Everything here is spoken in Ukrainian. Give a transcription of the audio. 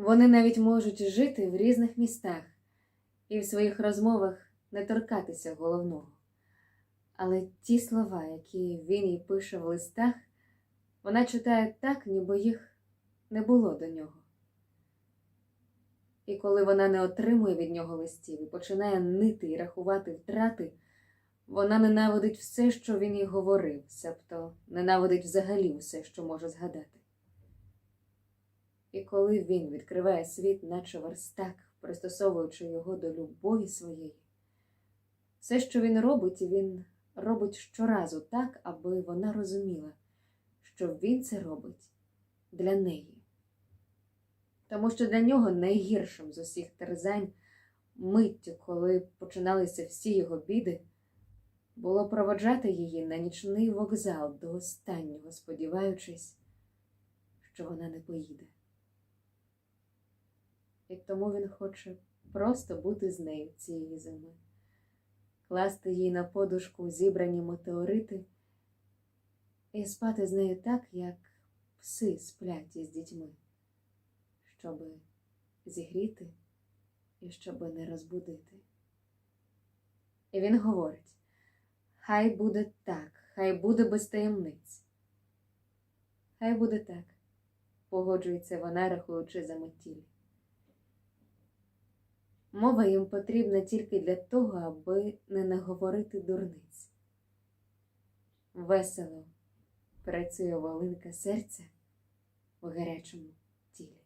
Вони навіть можуть жити в різних містах і в своїх розмовах не торкатися головного. Але ті слова, які він їй пише в листах, вона читає так, ніби їх не було до нього. І коли вона не отримує від нього листів і починає нити і рахувати втрати, вона ненавидить все, що він їй говорив, себто ненавидить взагалі все, що може згадати. І коли він відкриває світ, наче верстак, пристосовуючи його до любові своєї, все, що він робить, він робить щоразу так, аби вона розуміла, що він це робить для неї. Тому що для нього найгіршим з усіх терзань, миттю, коли починалися всі його біди, було проводжати її на нічний вокзал до останнього, сподіваючись, що вона не поїде. І тому він хоче просто бути з нею цієї зими, класти їй на подушку зібрані метеорити і спати з нею так, як пси сплять із дітьми, щоби зігріти і щоби не розбудити. І він говорить: Хай буде так, хай буде без таємниць. Хай буде так, погоджується вона, рахуючи за метіль. Мова їм потрібна тільки для того, аби не наговорити дурниць. Весело працює волинка серця в гарячому тілі.